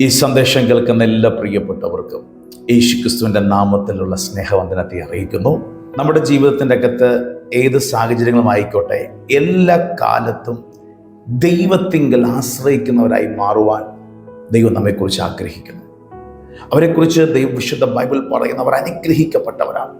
ഈ സന്ദേശം കേൾക്കുന്ന എല്ലാ പ്രിയപ്പെട്ടവർക്കും യേശു ക്രിസ്തുവിന്റെ നാമത്തിലുള്ള സ്നേഹവന്ദനത്തെ അറിയിക്കുന്നു. നമ്മുടെ ജീവിതത്തിന്റെ അകത്ത് ഏത് സാഹചര്യങ്ങളും ആയിക്കോട്ടെ എല്ലാ കാലത്തും ദൈവത്തിങ്കൽ ആശ്രയിക്കുന്നവരായി മാറുവാൻ ദൈവം നമ്മെക്കുറിച്ച് ആഗ്രഹിക്കുന്നു. അവരെക്കുറിച്ച് ദൈവം വിശുദ്ധ ബൈബിൾ പറയുന്നവർ അനുഗ്രഹിക്കപ്പെട്ടവരാണ്.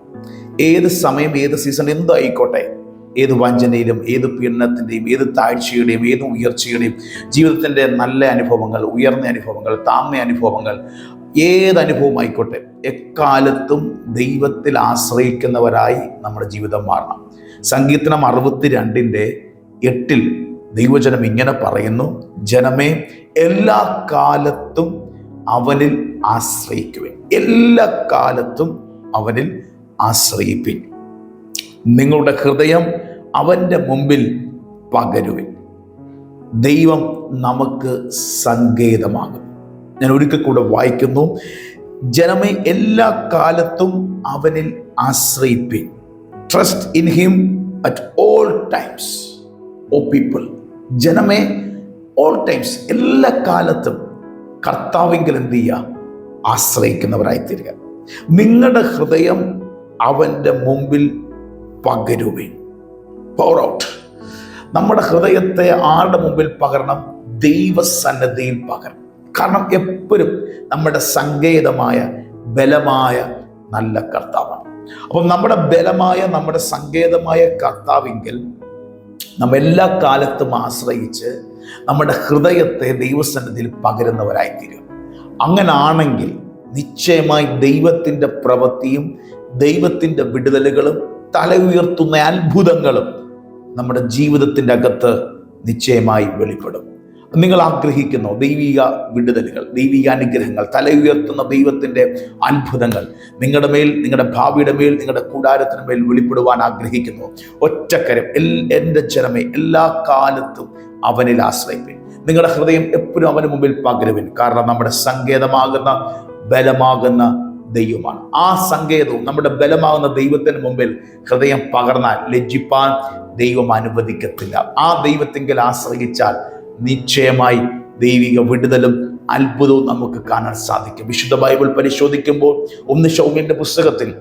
ഏത് സമയം ഏത് സീസൺ എന്തായിക്കോട്ടെ ഏത് വഞ്ചനയിലും ഏത് പീഡനത്തിന്റെയും ഏത് താഴ്ചയുടെയും ഏത് ഉയർച്ചയുടെയും ജീവിതത്തിന്റെ നല്ല അനുഭവങ്ങൾ ഉയർന്ന അനുഭവങ്ങൾ താഴ്ന്ന അനുഭവങ്ങൾ ഏത് അനുഭവം ആയിക്കോട്ടെ എക്കാലത്തും ദൈവത്തിൽ ആശ്രയിക്കുന്നവരായി നമ്മുടെ ജീവിതം മാറണം. സങ്കീർത്തനം അറുപത്തി രണ്ടിന്റെ എട്ടിൽ ദൈവജനം ഇങ്ങനെ പറയുന്നു ജനമേ എല്ലാ കാലത്തും അവനിൽ ആശ്രയിക്കുവേ എല്ലാ കാലത്തും അവനിൽ ആശ്രയിപ്പിൻ. നിങ്ങളുടെ ഹൃദയം അവന്റെ മുമ്പിൽ പകരുവിൻ. ദൈവം നമുക്ക് സങ്കേതമാകും. ഞാൻ ഒരിക്കൽ കൂടെ വായിക്കുന്നു. ജനമേ എല്ലാ കാലത്തും അവനിൽ ആശ്രയിപ്പിൻ. Trust in him at all times O people ജനമേ ഓൾ ടൈംസ് എല്ലാ കാലത്തും കർത്താവെങ്കിൽ എന്ത് ചെയ്യുക? ആശ്രയിക്കുന്നവരായിത്തീരുക. നിങ്ങളുടെ ഹൃദയം അവന്റെ മുമ്പിൽ പകരുവിൻ. പവർ ഔട്ട് നമ്മുടെ ഹൃദയത്തെ ആരുടെ മുമ്പിൽ പകരണം? ദൈവസന്നദ്ധിയിൽ പകരണം. കാരണം എപ്പോഴും നമ്മുടെ സങ്കേതമായ ബലമായ നല്ല കർത്താവാണ്. അപ്പം നമ്മുടെ ബലമായ നമ്മുടെ സങ്കേതമായ കർത്താവെങ്കിൽ നമ്മ എല്ലാ കാലത്തും ആശ്രയിച്ച് നമ്മുടെ ഹൃദയത്തെ ദൈവസന്നിധിയിൽ പകരുന്നവരായി തീരും അങ്ങനാണെങ്കിൽ നിശ്ചയമായി ദൈവത്തിന്റെ പ്രവൃത്തിയും ദൈവത്തിന്റെ വിടുതലുകളും തല ഉയർത്തുന്ന അത്ഭുതങ്ങളും നമ്മുടെ ജീവിതത്തിന്റെ അകത്ത് നിശ്ചയമായി വെളിപ്പെടും. നിങ്ങൾ ആഗ്രഹിക്കുന്നു ദൈവിക വിടുതലുകൾ ദൈവിക അനുഗ്രഹങ്ങൾ തല ഉയർത്തുന്ന ദൈവത്തിന്റെ അത്ഭുതങ്ങൾ നിങ്ങളുടെ മേൽ നിങ്ങളുടെ ഭാവിയുടെ മേൽ നിങ്ങളുടെ കൂടാരത്തിന് മേൽ വെളിപ്പെടുവാൻ ആഗ്രഹിക്കുന്നു. ഒറ്റക്കരം എൽ എന്റെ ജനമേ എല്ലാ കാലത്തും അവനിൽ ആശ്രയിപ്പിൻ. നിങ്ങളുടെ ഹൃദയം എപ്പോഴും അവന് മുമ്പിൽ പകരുവിൻ. കാരണം നമ്മുടെ സങ്കേതമാകുന്ന ബലമാകുന്ന ദൈവമാണ്. ആ സങ്കേതവും നമ്മുടെ ബലമാകുന്ന ദൈവത്തിന് മുമ്പിൽ ഹൃദയം പകർന്നാൽ ലജ്ജിപ്പാൻ ദൈവം അനുവദിക്കത്തില്ല. ആ ദൈവത്തെങ്കിൽ ആശ്രയിച്ചാൽ നിശ്ചയമായി ദൈവിക വിടുതലും അത്ഭുതവും നമുക്ക് കാണാൻ സാധിക്കും. വിശുദ്ധ ബൈബിൾ പരിശോധിക്കുമ്പോൾ ഒന്ന് ഷൗമിന്റെ പുസ്തകത്തിൽ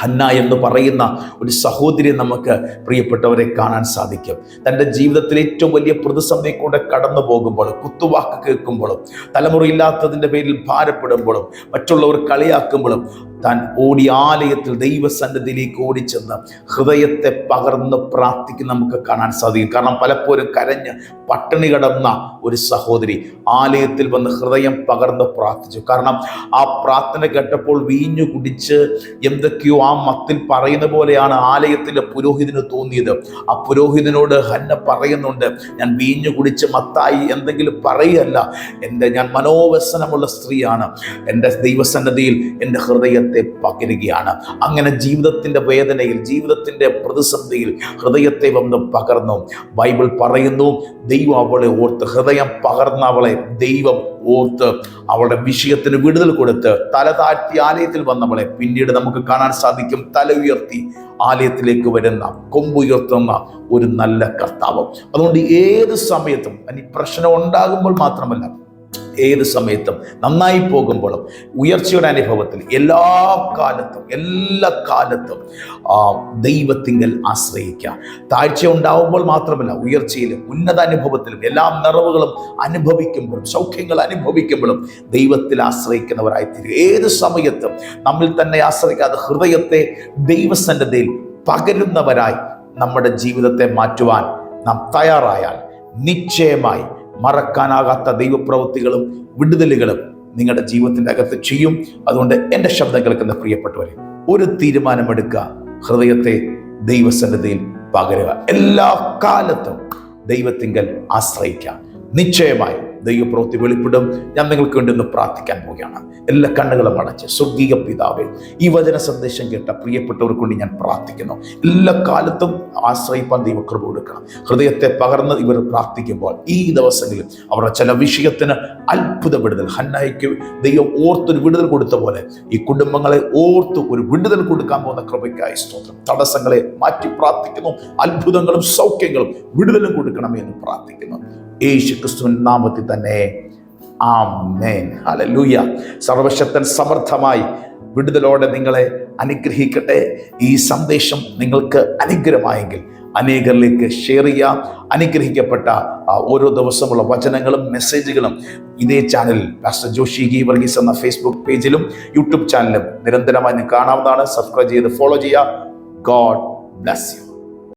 ഹന്ന എന്ന് പറയുന്ന ഒരു സഹോദരി നമുക്ക് പ്രിയപ്പെട്ടവരെ കാണാൻ സാധിക്കും. തന്റെ ജീവിതത്തിൽ ഏറ്റവും വലിയ പ്രതിസന്ധി കൂടെ കടന്നു പോകുമ്പോഴും കുത്തുവാക്ക് കേൾക്കുമ്പോഴും തലമുറയില്ലാത്തതിന്റെ പേരിൽ ഭാരപ്പെടുമ്പോഴും മറ്റുള്ളവർ കളിയാക്കുമ്പോഴും താൻ ഓടി ആലയത്തിൽ ദൈവസന്നിധിയിലേക്ക് ഓടിച്ചെന്ന് ഹൃദയത്തെ പകർന്ന് പ്രാർത്ഥിക്കുന്ന നമുക്ക് കാണാൻ സാധിക്കും. കാരണം പലപ്പോഴും കരഞ്ഞ് പട്ടിണി കിടന്ന ഒരു സഹോദരി ആലയത്തിൽ വന്ന് ഹൃദയം പകർന്ന് പ്രാർത്ഥിച്ചു. കാരണം ആ പ്രാർത്ഥന കേട്ടപ്പോൾ വീഞ്ഞു കുടിച്ച് എന്തൊക്കെയോ ആ മത്തിൽ പറയുന്ന പോലെയാണ് ആലയത്തിലെ പുരോഹിതന് തോന്നിയത്. ആ പുരോഹിതനോട് ഹന്ന പറയുന്നുണ്ട് ഞാൻ വീഞ്ഞു കുടിച്ച് മത്തായി എന്തെങ്കിലും പറയല്ല. എന്റെ ഞാൻ മനോവ്യസനമുള്ള സ്ത്രീയാണ്. എന്റെ ദൈവസന്നദ്ധിയിൽ എന്റെ ഹൃദയത്തെ പകരുകയാണ്. അങ്ങനെ ജീവിതത്തിന്റെ വേദനയിൽ ജീവിതത്തിന്റെ പ്രതിസന്ധിയിൽ ഹൃദയത്തെ വന്ന് പകർന്നു. ബൈബിൾ പറയുന്നു ദൈവം അവളെ ഓർത്ത് ഹൃദയം പകർന്ന അവളെ ദൈവം ഓർത്ത് അവളുടെ വിഷയത്തിന് വിടുതൽ കൊടുത്ത് തല താഴ്ത്തി ആലയത്തിൽ വന്നവളെ പിന്നീട് നമുക്ക് കാണാൻ സാധിക്കും. തല ഉയർത്തി ആലയത്തിലേക്ക് വരുന്ന കൊമ്പുയർത്തുന്ന ഒരു നല്ല കർത്താവ്. അതുകൊണ്ട് ഏത് സമയത്തും ഇനി പ്രശ്നം ഉണ്ടാകുമ്പോൾ മാത്രമല്ല ഏത് സമയത്തും നന്നായി പോകുമ്പോഴും ഉയർച്ചയുടെ അനുഭവത്തിൽ എല്ലാ കാലത്തും എല്ലാ കാലത്തും ദൈവത്തിങ്കൽ ആശ്രയിക്കുക. താഴ്ച ഉണ്ടാവുമ്പോൾ മാത്രമല്ല ഉയർച്ചയിലും ഉന്നത അനുഭവത്തിലും എല്ലാ നിറവുകളും അനുഭവിക്കുമ്പോഴും സൗഖ്യങ്ങൾ അനുഭവിക്കുമ്പോഴും ദൈവത്തിൽ ആശ്രയിക്കുന്നവരായി തീരും ഏത് സമയത്തും നമ്മിൽ തന്നെ ആശ്രയിക്കാതെ ഹൃദയത്തെ ദൈവസന്നദ്ധയിൽ പകരുന്നവരായി നമ്മുടെ ജീവിതത്തെ മാറ്റുവാൻ നാം തയ്യാറായാൽ നിശ്ചയമായി മറക്കാനാകാത്ത ദൈവപ്രവൃത്തികളും വിടുതലുകളും നിങ്ങളുടെ ജീവിതത്തിന്റെ അകത്ത് ചെയ്യും. അതുകൊണ്ട് എന്റെ ശബ്ദം കേൾക്കുന്ന പ്രിയപ്പെട്ടവരെ ഒരു തീരുമാനമെടുക്കുക. ഹൃദയത്തെ ദൈവസന്നദ്ധയിൽ പകരുക. എല്ലാ കാലത്തും ദൈവത്തിങ്കൽ ആശ്രയിക്കാം. നിശ്ചയമായി ദൈവപ്രവൃത്തി വെളിപ്പെടും. ഞാൻ നിങ്ങൾക്ക് വേണ്ടി ഒന്ന് പ്രാർത്ഥിക്കാൻ പോവുകയാണ്. എല്ലാ കണ്ണുകളും അടച്ച് സ്വർഗീയ പിതാവേ ഈ വചന സന്ദേശം കേട്ട പ്രിയപ്പെട്ടവർക്ക് വേണ്ടി ഞാൻ പ്രാർത്ഥിക്കുന്നു. എല്ലാ കാലത്തും ആശ്രയിപ്പാൻ ദൈവകൃപ കൊടുക്കണം. ഹൃദയത്തെ പകർന്ന് ഇവർ പ്രാർത്ഥിക്കുമ്പോൾ ഈ ദിവസങ്ങളിൽ അവരുടെ ചില വിഷയത്തിന് അത്ഭുത വിടുതൽ ഹന്നായിക്ക് ദൈവം ഓർത്തൊരു വിടുതൽ കൊടുത്ത പോലെ ഈ കുടുംബങ്ങളെ ഓർത്ത് ഒരു വിടുതൽ കൊടുക്കാൻ പോകുന്ന കൃപയ്ക്കായി സ്തോത്രം. തടസ്സങ്ങളെ മാറ്റി പ്രാർത്ഥിക്കുന്നു. അത്ഭുതങ്ങളും സൗഖ്യങ്ങളും വിടുതലും കൊടുക്കണമേ എന്ന് പ്രാർത്ഥിക്കുന്നു. യേശു ക്രിസ്തുവിൻ നാമത്തിൽ തന്നെ ആമേൻ. ഹല്ലേലൂയ. സർവശക്തൻ സമർത്ഥമായി വിടുതലോടെ നിങ്ങളെ അനുഗ്രഹിക്കട്ടെ. ഈ സന്ദേശം നിങ്ങൾക്ക് അനുഗ്രഹമായെങ്കിൽ അനേകരിലേക്ക് ഷെയർ ചെയ്യാം അനുഗ്രഹിക്കപ്പെട്ട ഓരോ ദിവസമുള്ള വചനങ്ങളും മെസ്സേജുകളും ഇതേ ചാനലിൽ പാസ്റ്റർ ജോഷി ഗി വർഗീസ് എന്ന ഫേസ്ബുക്ക് പേജിലും യൂട്യൂബ് ചാനലിലും നിരന്തരമായി കാണാവുന്നതാണ്. സബ്സ്ക്രൈബ് ചെയ്ത് ഫോളോ ചെയ്യുക. God bless you